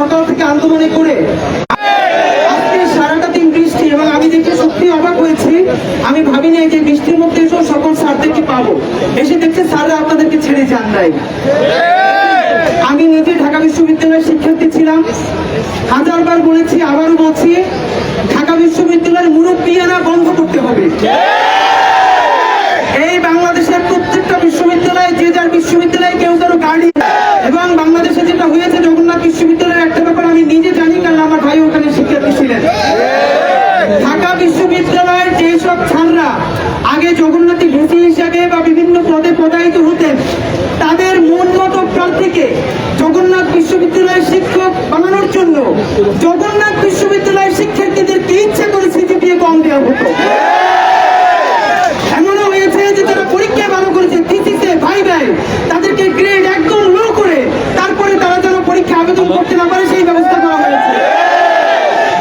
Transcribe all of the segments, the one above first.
সকাল থেকে আন্দোলনে করে। আজকে সারাটা দিন বৃষ্টি এবং আমি দেখে সত্যি অবাক হয়েছি। আমি ভাবিনি এই যে বৃষ্টির মধ্যে এসেও সকল স্যারদেরকে পাবো। এসে দেখছি স্যাররা আপনাদেরকে ছেড়ে যান নাই। আমি নিজে ঢাকা বিশ্ববিদ্যালয়ের শিক্ষার্থী ছিলাম। হাজারবার বলেছি, আবারও বলছি, ঢাকা বিশ্ববিদ্যালয়ের মুরব্বিয়ানা বন্ধ করতে হবে এই বাংলাদেশের প্রত্যেকটা বিশ্ববিদ্যালয়ে যে যার বিশ্ববিদ্যালয়ে কেউ কারও গাড়ি এবং বাংলাদেশে যেটা হয়েছে জগন্নাথ বিশ্ববিদ্যালয়ের একটা ব্যাপার আমি নিজে জানি কারণ আমার ভাই ওখানে শিক্ষার্থী ছিলেন ঢাকা বিশ্ববিদ্যালয়ের যেসব ছাত্ররা আগে জগন্নাথী ভিসি হিসাবে বা বিভিন্ন পদে পদায়িত হতেন, তাদের মন মতো প্রার্থীকে জগন্নাথ বিশ্ববিদ্যালয়ের শিক্ষক বানানোর জন্য জগন্নাথ বিশ্ববিদ্যালয়ের শিক্ষার্থীদেরকে ইচ্ছা করে সিজিপিএ কম দেওয়া হতো? এমনও হয়েছে যে তারা পরীক্ষায় ভালো করেছে থিসিসে ভাই ভাই তাদেরকে গ্রেড একদম লো করে তারপরে তারা যেন পরীক্ষা আবেদন করতে না পারে, সেই ব্যবস্থা করা হয়েছে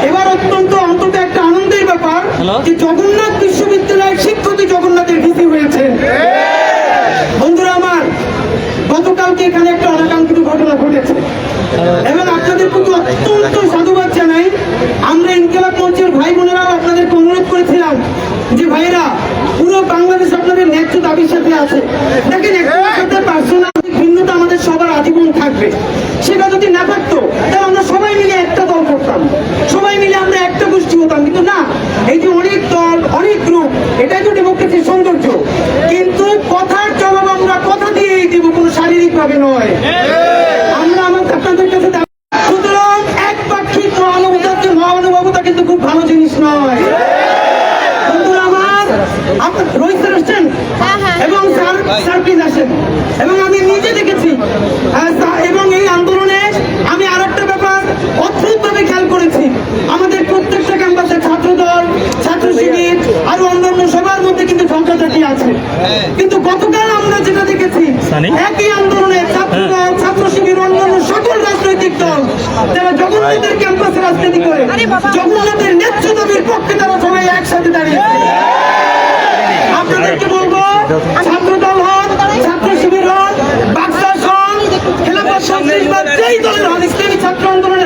এবার অত্যন্ত অন্তত একটা আনন্দের ব্যাপার যে জগন্নাথ বিশ্ববিদ্যালয়ের শিক্ষকই জগন্নাথের ভিসি হয়েছে। বন্ধুরা আমার গতকালকে এখানে একটা অনাকাঙ্ক্ষিত ঘটনা ঘটেছে। এবং আপনাদের প্রতি অত্যন্ত সাধুবাদ জানাই। আমরা ইনকেলাব মঞ্চের ভাই বোনেরাও আপনাদেরকে অনুরোধ করেছিলাম যে ভাইরা পুরো বাংলাদেশ আপনাদের ন্যায্য দাবির সাথে আছে। দেখেন একটা সাথে পার্সোনাল ভিন্নতা আমাদের সবার আজীবন থাকবে সেটা যদি না থাকতো তাহলে আমরা সবাই মিলে একটা দল করতাম সবাই মিলে আমরা একটা গোষ্ঠী হতাম কিন্তু না এই যে অনেক দল অনেক গ্রুপ এটাই তো ডেমোক্রেসির সৌন্দর্য কিন্তু কথার জবাব আমরা কথা দিয়েই দিব কোনো শারীরিক ভাবে নয়। আমরা আমার আপনাদের কাছে সুতরাং একপাক্ষিক মহানুভবতা মহানুভবতা কিন্তু খুব ভালো জিনিস নয়। বন্ধুরা আমার আপনার রোহিত স্যার আসছেন এবং স্যার স্যার প্লিজ আসেন। এবং আমি নিজে দেখেছি। এবং এই আন্দোলনে আমি আর একটা ব্যাপার অদ্ভুতভাবে খেয়াল করেছি আমাদের প্রত্যেকটা ক্যাম্পাসে ছাত্রদল ছাত্র শিবির আর অন্যান্য সবার মধ্যে কিন্তু ঝঞ্ঝাঝাটি আছে। কিন্তু গতকাল আমরা যেটা দেখেছি একই আন্দোলনে ছাত্রদল ছাত্র শিবির অন্যান্য সকল রাজনৈতিক দল যারা জগন্নাথের ক্যাম্পাসে রাজনীতি করে জগন্নাথের দাবির পক্ষে তারা সবাই একসাথে দাঁড়িয়েছে। আপনাদেরকে বলব ছাত্র দল হন ছাত্র শিবির হন বাক্সাস হন খেলাফত সন্ত্রাসবাদ যেই দলের হন ইসলামী ছাত্র আন্দোলনের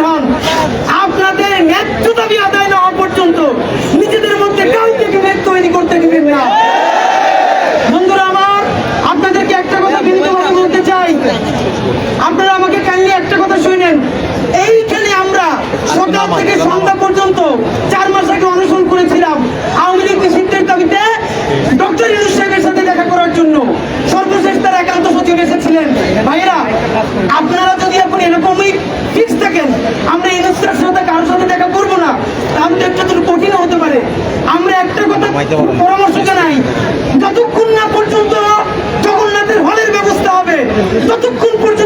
আপনারা আমাকে কাইন্ডলি একটা কথা শুনেন এইখানে আমরা সকাল থেকে সন্ধ্যা পর্যন্ত চার মাস আগে অনুসরণ করেছিলাম আওয়ামী লীগ নিষিদ্ধের দাবিতে ডক্টর ইউনুস সাহেবের সাথে দেখা করার জন্য। সর্বশেষ তার একান্ত সচিব এসেছিলেন। ভাইয়েরা আপনারা যদি এখন এরকমই ফিক্স থাকেন আমরা ইউনুসের সাথে কারোর সাথে দেখা করব না। তাহলে একটা কঠিন হতে পারে। আমরা একটা কথা পরামর্শ জানাই যতক্ষণ না পর্যন্ত জগন্নাথের হলের ব্যবস্থা হবে ততক্ষণ পর্যন্ত